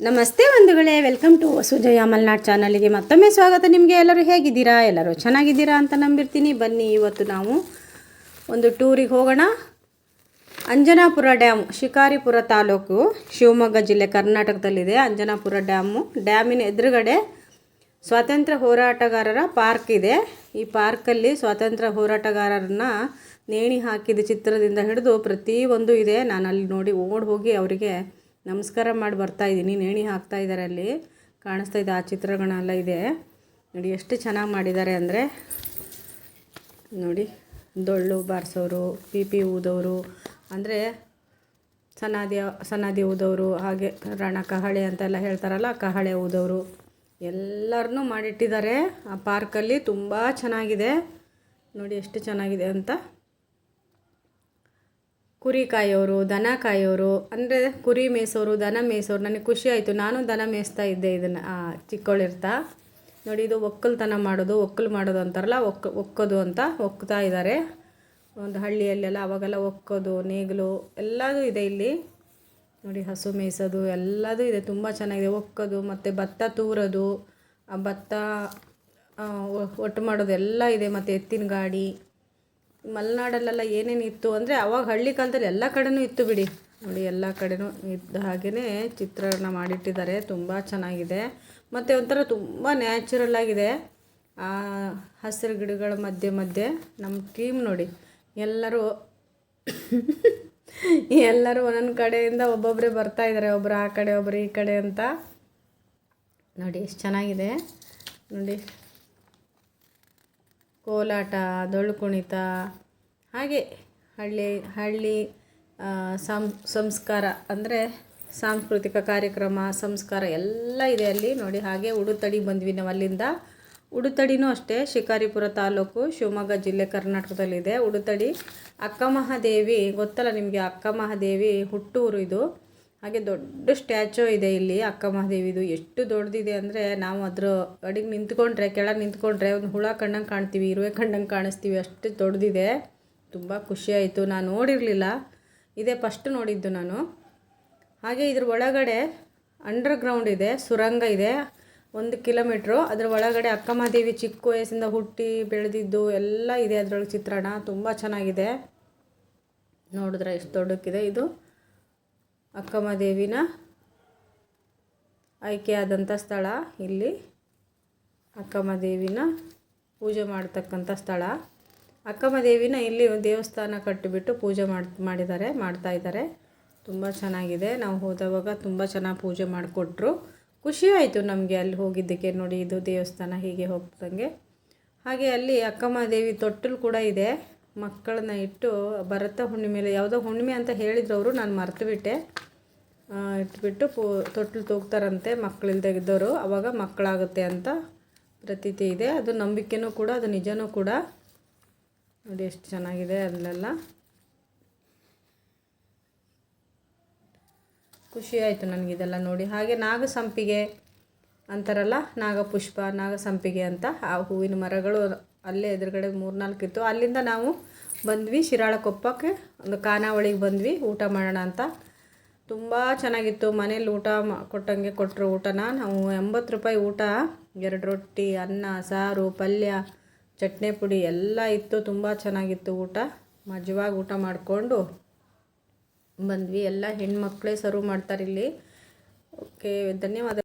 ನಮಸ್ತೆ ಬಂಧುಗಳೇ, welcome to ವಸುಜಯ Malnad ಚಾನಲ್ಗೆ ಮತ್ತೊಮ್ಮೆ ಸ್ವಾಗತ ನಿಮಗೆ. ಎಲ್ಲರೂ ಹೇಗಿದ್ದೀರಾ? ಎಲ್ಲರೂ ಚೆನ್ನಾಗಿದ್ದೀರಾ ಅಂತ ನಂಬಿರ್ತೀನಿ. ಬನ್ನಿ, ಇವತ್ತು ನಾವು ಒಂದು ಟೂರಿಗೆ ಹೋಗೋಣ. ಅಂಜನಾಪುರ ಡ್ಯಾಮ್, ಶಿಕಾರಿಪುರ ತಾಲೂಕು, ಶಿವಮೊಗ್ಗ ಜಿಲ್ಲೆ ಕರ್ನಾಟಕದಲ್ಲಿದೆ. ಅಂಜನಾಪುರ ಡ್ಯಾಮು, ಡ್ಯಾಮಿನ ಎದುರುಗಡೆ ಸ್ವಾತಂತ್ರ್ಯ ಹೋರಾಟಗಾರರ ಪಾರ್ಕ್ ಇದೆ. ಈ ಪಾರ್ಕಲ್ಲಿ ಸ್ವಾತಂತ್ರ್ಯ ಹೋರಾಟಗಾರರನ್ನ ನೇಣಿ ಹಾಕಿದ ಚಿತ್ರದಿಂದ ಹಿಡಿದು ಪ್ರತಿಯೊಂದು ಇದೆ. ನಾನು ಅಲ್ಲಿ ನೋಡಿ ಓಡಿ ಹೋಗಿ ಅವರಿಗೆ ನಮಸ್ಕಾರ ಮಾಡಿ ಬರ್ತಾ ಇದ್ದೀನಿ. ನೇಣಿ ಹಾಕ್ತಾ ಇದ್ದಾರೆ ಅಲ್ಲಿ? ಕಾಣಿಸ್ತಾ ಇದೆ, ಆ ಚಿತ್ರಗಳೆಲ್ಲ ಇದೆ. ನೋಡಿ, ಎಷ್ಟು ಚೆನ್ನಾಗಿ ಮಾಡಿದ್ದಾರೆ ಅಂದರೆ, ನೋಡಿ, ದೊಳ್ಳು ಬಾರಿಸೋರು, ಪಿ ಪಿ ಊದವರು ಅಂದರೆ ಸನಾದಿ ಸನಾದಿ ಊದವರು ಹಾಗೆ ರಣ ಕಹಳೆ ಅಂತೆಲ್ಲ ಹೇಳ್ತಾರಲ್ಲ ಕಹಳೆ ಊದವರು ಎಲ್ಲರನ್ನೂ ಮಾಡಿಟ್ಟಿದ್ದಾರೆ. ಆ ಪಾರ್ಕಲ್ಲಿ ತುಂಬ ಚೆನ್ನಾಗಿದೆ. ನೋಡಿ, ಎಷ್ಟು ಚೆನ್ನಾಗಿದೆ ಅಂತ. ಕುರಿ ಕಾಯೋರು ದನ ಕಾಯೋರು ಅಂದರೆ ಕುರಿ ಮೇಯಿಸೋರು, ದನ ಮೇಯಿಸೋರು, ನನಗೆ ಖುಷಿ ಆಯಿತು. ನಾನು ದನ ಮೇಯಿಸ್ತಾ ಇದ್ದೆ ಇದನ್ನು ಚಿಕ್ಕವಳಿರ್ತಾ ನೋಡಿ, ಇದು ಒಕ್ಕಲ್ತನ ಮಾಡೋದು, ಒಕ್ಕಲು ಮಾಡೋದು ಅಂತಾರಲ್ಲ ಒಕ್ಕ ಒಕ್ಕೋದು ಅಂತ ಒಕ್ತಾ ಇದ್ದಾರೆ ಒಂದು ಹಳ್ಳಿಯಲ್ಲೆಲ್ಲ ಅವಾಗೆಲ್ಲ ಒಕ್ಕೋದು, ನೇಗಿಲು ಎಲ್ಲದೂ ಇದೆ ಇಲ್ಲಿ. ನೋಡಿ, ಹಸು ಮೇಯಿಸೋದು, ಎಲ್ಲದೂ ಇದೆ, ತುಂಬ ಚೆನ್ನಾಗಿದೆ. ಒಕ್ಕೋದು, ಮತ್ತು ಭತ್ತ ತೂರೋದು, ಆ ಭತ್ತ ಒಟ್ಟು ಮಾಡೋದು ಎಲ್ಲ ಇದೆ, ಮತ್ತು ಎತ್ತಿನ ಗಾಡಿ. ಮಲೆನಾಡಲ್ಲೆಲ್ಲ ಏನೇನು ಇತ್ತು ಅಂದರೆ ಅವಾಗ ಹಳ್ಳಿ ಕಾಲದಲ್ಲಿ ಎಲ್ಲ ಕಡೆನೂ ಇತ್ತು ಬಿಡಿ. ನೋಡಿ, ಎಲ್ಲ ಕಡೆನೂ ಇದ್ದ ಹಾಗೆಯೇ ಚಿತ್ರಣ ಮಾಡಿಟ್ಟಿದ್ದಾರೆ. ತುಂಬ ಚೆನ್ನಾಗಿದೆ. ಮತ್ತು ಒಂಥರ ತುಂಬ ನ್ಯಾಚುರಲ್ ಆಗಿದೆ. ಹಸಿರು ಗಿಡಗಳ ಮಧ್ಯೆ ಮಧ್ಯೆ ನಮ್ಮ ಟೀಮ್ ನೋಡಿ, ಎಲ್ಲರೂ ಎಲ್ಲರೂ ಒಂದೊಂದು ಕಡೆಯಿಂದ ಒಬ್ಬೊಬ್ಬರೇ ಬರ್ತಾ ಇದ್ದಾರೆ ಒಬ್ಬರು ಆ ಕಡೆ ಒಬ್ಬರು ಈ ಕಡೆ ಅಂತ. ನೋಡಿ, ಎಷ್ಟು ಚೆನ್ನಾಗಿದೆ. ನೋಡಿ. ಕೋಲಾಟ ಡೊಳ್ಳು ಕುಣಿತ, ಹಾಗೆ ಹಳ್ಳಿ ಹಳ್ಳಿ ಸಂಸ್ಕಾರ ಅಂದರೆ ಸಾಂಸ್ಕೃತಿಕ ಕಾರ್ಯಕ್ರಮ, ಸಂಸ್ಕಾರ ಎಲ್ಲ ಇದೆ ಅಲ್ಲಿ ನೋಡಿ ಹಾಗೆ ಉಡುತಡಿ ಬಂದ್ವಿ ನಾವು ಅಲ್ಲಿಂದ. ಉಡುತಡಿನೂ ಅಷ್ಟೇ, ಶಿಕಾರಿಪುರ ತಾಲೂಕು, ಶಿವಮೊಗ್ಗ ಜಿಲ್ಲೆ ಕರ್ನಾಟಕದಲ್ಲಿದೆ. ಉಡುತಡಿ ಅಕ್ಕಮಹಾದೇವಿ, ಗೊತ್ತಲ್ಲ ನಿಮಗೆ ಅಕ್ಕಮಹಾದೇವಿ ಹುಟ್ಟೂರು ಇದು. ಹಾಗೆ ದೊಡ್ಡ ಸ್ಟ್ಯಾಚು ಇದೆ ಇಲ್ಲಿ, ಅಕ್ಕ ಮಹಾದೇವಿದು. ಎಷ್ಟು ದೊಡ್ಡದಿದೆ ಅಂದರೆ ನಾವು ಅದ್ರ ಅಡಿಗೆ ನಿಂತ್ಕೊಂಡ್ರೆ, ಕೆಳಗೆ ನಿಂತ್ಕೊಂಡ್ರೆ ಒಂದು ಹುಳ ಕಣ್ಣಂಗೆ ಕಾಣ್ತೀವಿ, ಇರುವೆ ಕಣ್ಣಂಗೆ ಕಾಣಿಸ್ತೀವಿ. ಅಷ್ಟು ದೊಡ್ಡದಿದೆ. ತುಂಬ ಖುಷಿಯಾಯಿತು ನಾನು ನೋಡಿರಲಿಲ್ಲ. ಇದೇ ಫಸ್ಟ್ ನೋಡಿದ್ದು ನಾನು. ಹಾಗೆ ಇದ್ರ ಒಳಗಡೆ ಅಂಡರ್ಗ್ರೌಂಡ್ ಇದೆ, ಸುರಂಗ ಇದೆ. ಒಂದು ಕಿಲೋಮೀಟ್ರು. ಅದ್ರ ಒಳಗಡೆ ಅಕ್ಕಮಹಾದೇವಿ ಚಿಕ್ಕ ವಯಸ್ಸಿಂದ ಹುಟ್ಟಿ ಬೆಳೆದಿದ್ದು ಎಲ್ಲ ಇದೆ ಅದರೊಳಗೆ ಚಿತ್ರಣ. ತುಂಬ ಚೆನ್ನಾಗಿದೆ. ನೋಡಿದ್ರೆ ಎಷ್ಟು ದೊಡ್ಡಕ್ಕಿದೆ ಇದು. ಅಕ್ಕಮಹಾದೇವಿನ ಆಯ್ಕೆಯಾದಂಥ ಸ್ಥಳ ಇಲ್ಲಿ. ಅಕ್ಕಮಹಾದೇವಿನ ಪೂಜೆ ಮಾಡ್ತಕ್ಕಂಥ ಸ್ಥಳ. ಅಕ್ಕಮಹಾದೇವಿನ ಇಲ್ಲಿ ದೇವಸ್ಥಾನ ಕಟ್ಟಿಬಿಟ್ಟು ಪೂಜೆ ಮಾಡಿ, ಮಾಡಿದ್ದಾರೆ, ಮಾಡ್ತಾ ಇದ್ದಾರೆ. ತುಂಬ ಚೆನ್ನಾಗಿದೆ. ನಾವು ಹೋದವಾಗ ತುಂಬ ಚೆನ್ನಾಗಿ ಪೂಜೆ ಮಾಡಿಕೊಟ್ರು. ಖುಷಿ ಆಯಿತು ನಮಗೆ ಅಲ್ಲಿ ಹೋಗಿದ್ದಕ್ಕೆ ನೋಡಿ, ಇದು ದೇವಸ್ಥಾನ ಹೀಗೆ ಹೋಗ್ತಂಗೆ ಹಾಗೆ ಅಲ್ಲಿ ಅಕ್ಕಮಹಾದೇವಿ ತೊಟ್ಟಲು ಕೂಡ ಇದೆ. ಮಕ್ಕಳನ್ನ ಇಟ್ಟು ಭರತ ಹುಣ್ಣಿಮೆಲೆ ಯಾವುದೋ ಹುಣ್ಣಿಮೆ ಅಂತ ಹೇಳಿದ್ರು ಅವರು ನಾನು ಮರ್ತುಬಿಟ್ಟೆ. ಬಿಟ್ಟೆ ಇಟ್ಬಿಟ್ಟು ಪೂ, ತೊಟ್ಲು ತೂಗ್ತಾರಂತೆ ಮಕ್ಕಳಿಲ್ದೇ ಇದ್ದವರು ಅವಾಗ ಮಕ್ಕಳಾಗುತ್ತೆ ಅಂತ ಪ್ರತೀತಿ ಇದೆ. ಅದು ನಂಬಿಕೆನೂ ಕೂಡ, ಅದು ನಿಜನೂ ಕೂಡ. ನೋಡಿ ಎಷ್ಟು ಚೆನ್ನಾಗಿದೆ ಅಲ್ಲೆಲ್ಲ. ಖುಷಿ ಆಯಿತು ನನಗಿದೆಲ್ಲ ನೋಡಿ. ಹಾಗೆ ನಾಗಸಂಪಿಗೆ ಅಂತಾರಲ್ಲ, ನಾಗಪುಷ್ಪ, ನಾಗಸಂಪಿಗೆ ಅಂತ, ಆ ಹೂವಿನ ಮರಗಳು ಅಲ್ಲೇ ಎದುರುಗಡೆ ಮೂರ್ನಾಲ್ಕು ಇತ್ತು. ಅಲ್ಲಿಂದ ನಾವು ಬಂದ್ವಿ ಶಿರಾಳಕೊಪ್ಪಕ್ಕೆ. ಒಂದು ಖಾನಾವಳಿಗೆ ಬಂದ್ವಿ. ಊಟ ಮಾಡೋಣ ಅಂತ. ತುಂಬ ಚೆನ್ನಾಗಿತ್ತು. ಮನೇಲಿ ಊಟ ಕೊಟ್ಟಂಗೆ ಕೊಟ್ಟರು ಊಟನ. ನಾವು ಎಂಬತ್ತು ರೂಪಾಯಿ ಊಟ, ಎರಡು ರೊಟ್ಟಿ, ಅನ್ನ, ಸಾರು, ಪಲ್ಯ, ಚಟ್ನಿ ಪುಡಿ ಎಲ್ಲ ಇತ್ತು. ತುಂಬ ಚೆನ್ನಾಗಿತ್ತು ಊಟ. ಮಜವಾಗಿ ಊಟ ಮಾಡಿಕೊಂಡು ಬಂದ್ವಿ. ಎಲ್ಲ ಹೆಣ್ಮಕ್ಳೇ ಸರ್ವ್ ಮಾಡ್ತಾರೆ ಇಲ್ಲಿ. ಓಕೆ, ಧನ್ಯವಾದ.